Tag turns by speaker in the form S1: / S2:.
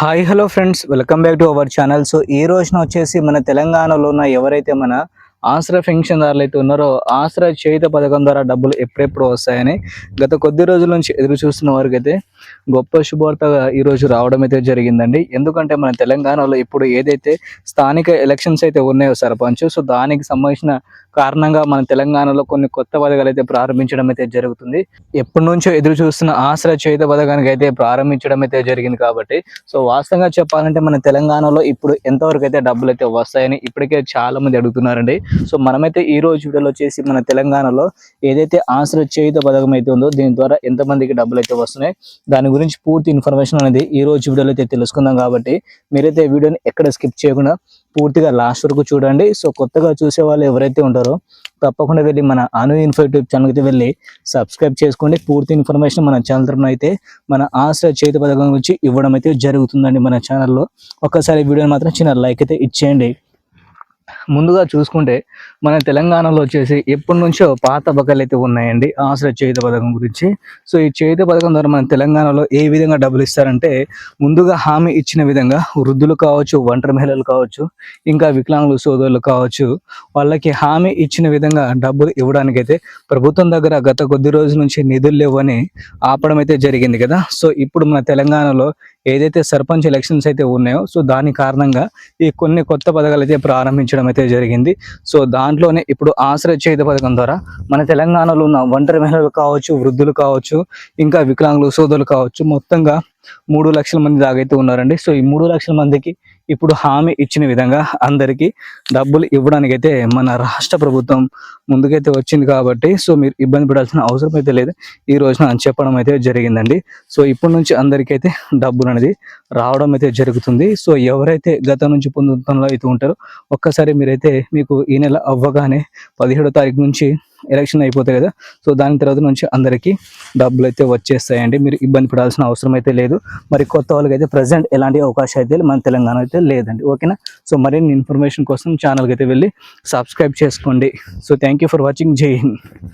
S1: Hi hello friends. Welcome back to our channel. So ఈ రోజున వచ్చేసి మన తెలంగాణలో ఉన్న ఎవరైతే మన ఆసరా పెన్షన్దారులు అయితే ఉన్నారో ఆసరా చేయుత పథకం ద్వారా డబ్బులు ఎప్పుడెప్పుడు వస్తాయని గత కొద్ది రోజుల నుంచి ఎదురు చూస్తున్న వారికి అయితే గొప్ప శుభవార్తగా ఈ రోజు రావడం అయితే జరిగిందండి. ఎందుకంటే మన తెలంగాణలో ఇప్పుడు ఏదైతే స్థానిక ఎలక్షన్స్ అయితే ఉన్నాయో సర్పంచ్ సో దానికి సంబంధించిన కారణంగా మన తెలంగాణలో కొన్ని కొత్త పథకాలు అయితే ప్రారంభించడం అయితే జరుగుతుంది. ఎప్పటి నుంచో ఎదురు చూస్తున్న ఆశ్రయ చేత పథకానికి అయితే ప్రారంభించడం అయితే జరిగింది కాబట్టి సో వాస్తవంగా చెప్పాలంటే మన తెలంగాణలో ఇప్పుడు ఎంతవరకు అయితే డబ్బులు అయితే వస్తాయని ఇప్పటికే చాలా మంది అడుగుతున్నారండి. సో మనమైతే ఈ రోజు వీడియోలో వచ్చేసి మన తెలంగాణలో ఏదైతే ఆశ్రయ చేయుత పథకం అయితే ఉందో దీని ద్వారా ఎంతమందికి డబ్బులు అయితే వస్తున్నాయి దాని గురించి పూర్తి ఇన్ఫర్మేషన్ అనేది ఈ రోజు వీడియోలో అయితే తెలుసుకుందాం కాబట్టి మీరైతే వీడియోని ఎక్కడ స్కిప్ చేయకుండా పూర్తిగా లాస్ట్ వరకు చూడండి. సో కొత్తగా చూసే వాళ్ళు ఎవరైతే ఉంటారో తప్పకుండా వెళ్ళి మన అను ఇన్ఫో యూట్యూబ్ ఛానల్కి అయితే వెళ్ళి సబ్స్క్రైబ్ చేసుకోండి. పూర్తి ఇన్ఫర్మేషన్ మన ఛానల్ తరఫున అయితే మన ఆశ్రయ చేతి పథకం గురించి ఇవ్వడం అయితే జరుగుతుందండి మన ఛానల్లో ఒక్కసారి వీడియోని మాత్రం చిన్న లైక్ అయితే ఇచ్చేయండి. ముందుగా చూసుకుంటే మన తెలంగాణలో వచ్చేసి ఎప్పటి నుంచో పాత బకాయిలు అయితే ఉన్నాయండి. ఆశ్రయ చేయుత పథకం గురించి. సో ఈ చేయుత పథకం ద్వారా మన తెలంగాణలో ఏ విధంగా డబ్బులు ఇస్తారంటే ముందుగా హామీ ఇచ్చిన విధంగా వృద్ధులు కావచ్చు ఒంటరి మహిళలు కావచ్చు ఇంకా వికలాంగులు సోదరులు కావచ్చు వాళ్ళకి హామీ ఇచ్చిన విధంగా డబ్బులు ఇవ్వడానికైతే ప్రభుత్వం దగ్గర గత కొద్ది రోజుల నుంచి నిధులు లేవని ఆపడం అయితే జరిగింది కదా. సో ఇప్పుడు మన తెలంగాణలో ఏదైతే సర్పంచ్ ఎలక్షన్స్ అయితే ఉన్నాయో సో దాని కారణంగా ఈ కొన్ని కొత్త పథకాలు అయితే ప్రారంభించడం అయితే జరిగింది. సో దాంట్లోనే ఇప్పుడు ఆశ్రయ చేత పథకం ద్వారా మన తెలంగాణలో ఉన్న ఒంటరి మహిళలు కావచ్చు వృద్ధులు కావచ్చు ఇంకా వికలాంగులు సోదరులు కావచ్చు మొత్తంగా మూడు లక్షల మంది దాగైతే ఉన్నారండి. సో ఈ మూడు లక్షల మందికి ఇప్పుడు హామీ ఇచ్చిన విధంగా అందరికీ డబ్బులు ఇవ్వడానికి అయితే మన రాష్ట్ర ప్రభుత్వం ముందుకైతే వచ్చింది కాబట్టి సో మీరు ఇబ్బంది పడాల్సిన అవసరం అయితే లేదు. ఈ రోజున చెప్పడం అయితే జరిగిందండి. సో ఇప్పటి నుంచి అందరికైతే డబ్బులు అనేది రావడం అయితే జరుగుతుంది. సో ఎవరైతే గత నుంచి పొందుతున్న అయితే ఉంటారో ఒక్కసారి మీరైతే మీకు ఈ నెల అవ్వగానే పదిహేడో తారీఖు నుంచి ఎలక్షన్ అయిపోతాయి కదా. సో దాని తర్వాత నుంచి అందరికీ డబ్బులు అయితే వచ్చేస్తాయండి. మీరు ఇబ్బంది పడాల్సిన అవసరం అయితే లేదు. మరి కొత్త వాళ్ళకి అయితే ప్రజెంట్ ఎలాంటి అవకాశం అయితే మన తెలంగాణ అయితే లేదండి. ఓకేనా? సో మరిన్ని ఇన్ఫర్మేషన్ కోసం ఛానల్కి అయితే వెళ్ళి సబ్స్క్రైబ్ చేసుకోండి. So thank you for watching Jai Hind.